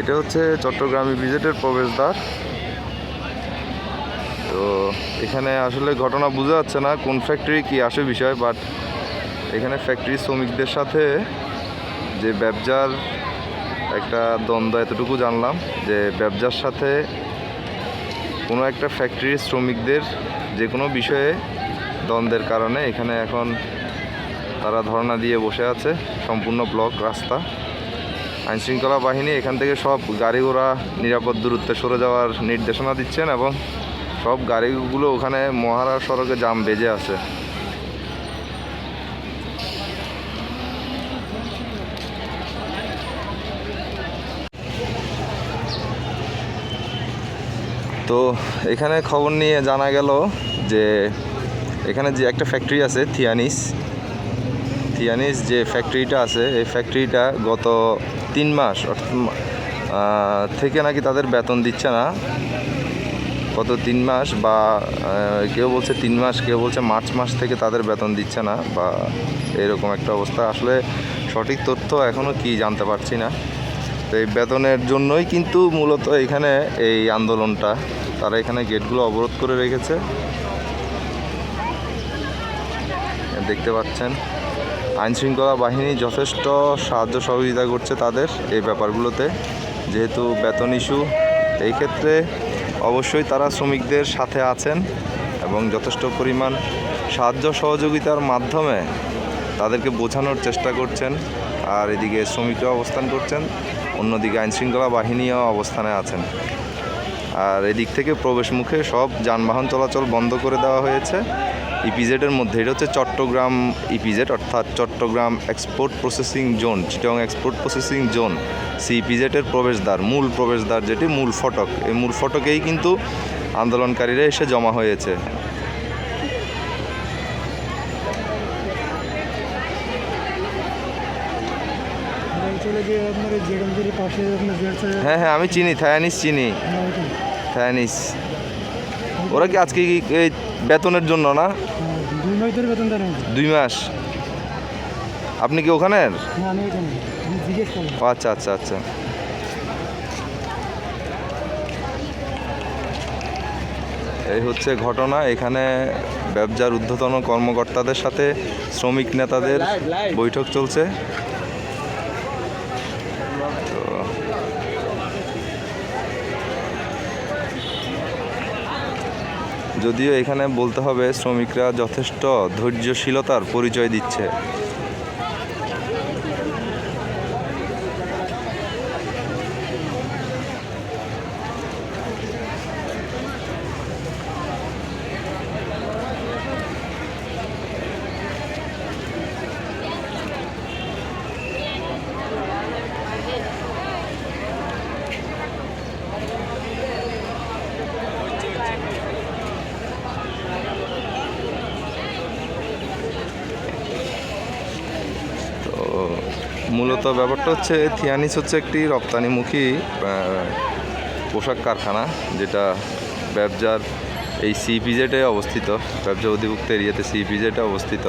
এটা হচ্ছে চট্টগ্রাম ভিজিটের প্রবেশদ্বার। তো এখানে আসলে ঘটনা বোঝা যাচ্ছে না কোন ফ্যাক্টরি কি আসে বিষয় বাট এখানে ফ্যাক্টরি শ্রমিকদের সাথে যে ব্যবসার একটা দ্বন্দ্ব, এতটুকু জানলাম যে ব্যবসার সাথে কোনো একটা ফ্যাক্টরির শ্রমিকদের যে কোনো বিষয়ে দ্বন্দ্বের কারণে এখানে এখন তারা ধর্ণা দিয়ে বসে আছে, সম্পূর্ণ ব্লক, রাস্তা। আইনশৃঙ্খলা বাহিনী এখান থেকে সব গাড়ি ঘোড়া, নিরাপদ দূরত্বে সরে যাওয়ার নির্দেশনা দিচ্ছেন এবং সব গাড়িগুলো ওখানে মহারা সড়কে জাম বেজে আছে। তো এখানে খবর নিয়ে জানা গেল যে এখানে যে একটা ফ্যাক্টরি আছে থিয়ানিস থিয়ানিস যে ফ্যাক্টরিটা আছে, এই ফ্যাক্টরিটা গত তিন মাস থেকে নাকি তাদের বেতন দিচ্ছে না। গত তিন মাস বা কেউ বলছে তিন মাস, কেউ বলছে মার্চ মাস থেকে তাদের বেতন দিচ্ছে না বা এরকম একটা অবস্থা। আসলে সঠিক তথ্য এখনও কি জানতে পারছি না। তো এই বেতনের জন্যই কিন্তু মূলত এখানে এই আন্দোলনটা, তারা এখানে গেটগুলো অবরোধ করে রেখেছে। দেখতে পাচ্ছেন। আইন শৃঙ্খলা বাহিনী যথেষ্ট সাহায্য সহযোগিতা করছে তাদের এই ব্যাপারগুলোতে। যেহেতু বেতন ইস্যু, এই ক্ষেত্রে অবশ্যই তারা শ্রমিকদের সাথে আছেন এবং যথেষ্ট পরিমাণ সাহায্য সহযোগিতার মাধ্যমে তাদেরকে বোঝানোর চেষ্টা করছেন আর এদিকে শ্রমিকরা অবস্থান করছেন, অন্যদিকে আইন শৃঙ্খলা বাহিনীও অবস্থানে আছেন। আর এদিক থেকে প্রবেশ মুখে সব যানবাহন চলাচল বন্ধ করে দেওয়া হয়েছে। ইপিজেডের মধ্যে, এটা হচ্ছে চট্টগ্রাম ইপিজেড অর্থাৎ Chattogram export processing zone Chittagong export processing zone সিপিজেডের প্রবেশদ্বার, মূল প্রবেশদ্বার যেটি, মূল ফটক। এই মূল ফটকেই কিন্তু আন্দোলনকারীরা এসে জমা হয়েছে। হ্যাঁ হ্যাঁ আমি চিনি থায়ানিস চিনি। থায়ানিস ওরা কি আজকে কি এই বেতনের জন্য না? দুই মাস আমাকে। দুই মাস। আপনি কি ওখানের আচ্ছা আচ্ছা আচ্ছা। এই হচ্ছে ঘটনা। এখানে ব্যবসার ঊর্ধ্বতন কর্মকর্তাদের সাথে শ্রমিক নেতাদের বৈঠক চলছে তো যদিও এখানে বলতে হবে শ্রমিকরা যথেষ্ট ধৈর্যশীলতার পরিচয় দিচ্ছে। মূলত ব্যাপারটা হচ্ছে থিয়ানিস হচ্ছে একটি রপ্তানিমুখী পোশাক কারখানা, যেটা ব্যবসার এই সিপিজেটে অবস্থিত ব্যবসা অধিভুক্ত এরিয়াতে সিপিজেটে অবস্থিত।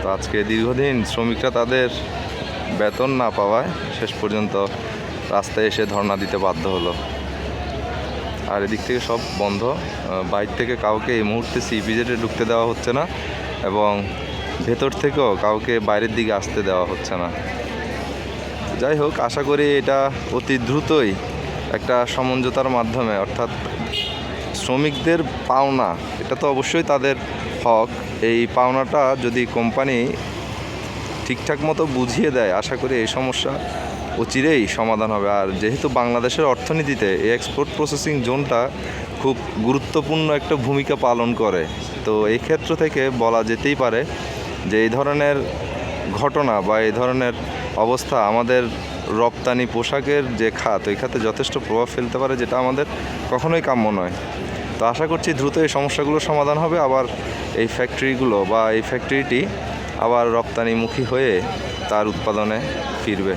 তো আজকে দীর্ঘদিন শ্রমিকরা তাদের বেতন না পাওয়ায় শেষ পর্যন্ত রাস্তায় এসে ধর্ণা দিতে বাধ্য হলো। আর এদিক থেকে সব বন্ধ বাইর থেকে কাউকে এই মুহূর্তে সিপিজেটে ঢুকতে দেওয়া হচ্ছে না এবং ভেতর থেকেও কাউকে বাইরের দিকে আসতে দেওয়া হচ্ছে না। যাই হোক, আশা করি এটা অতি দ্রুতই একটা সমঝোতার মাধ্যমে, অর্থাৎ শ্রমিকদের পাওনা, এটা তো অবশ্যই তাদের হক। এই পাওনাটা যদি কোম্পানি ঠিকঠাক মতো বুঝিয়ে দেয়, আশা করি এই সমস্যা অচিরেই সমাধান হবে। আর যেহেতু বাংলাদেশের অর্থনীতিতে এই এক্সপোর্ট প্রসেসিং জোনটা খুব গুরুত্বপূর্ণ একটা ভূমিকা পালন করে, তো এই ক্ষেত্র থেকে বলা যেতেই পারে যে এই ধরনের ঘটনা বা এই ধরনের অবস্থা আমাদের রপ্তানি পোশাকের যে খাত, ওই খাতে যথেষ্ট প্রভাব ফেলতে পারে যেটা আমাদের কখনোই কাম্য নয়। তো আশা করছি দ্রুত এই সমস্যাগুলোর সমাধান হবে। আবার এই ফ্যাক্টরিগুলো বা এই ফ্যাক্টরিটি আবার রপ্তানিমুখী হয়ে তার উৎপাদনে ফিরবে।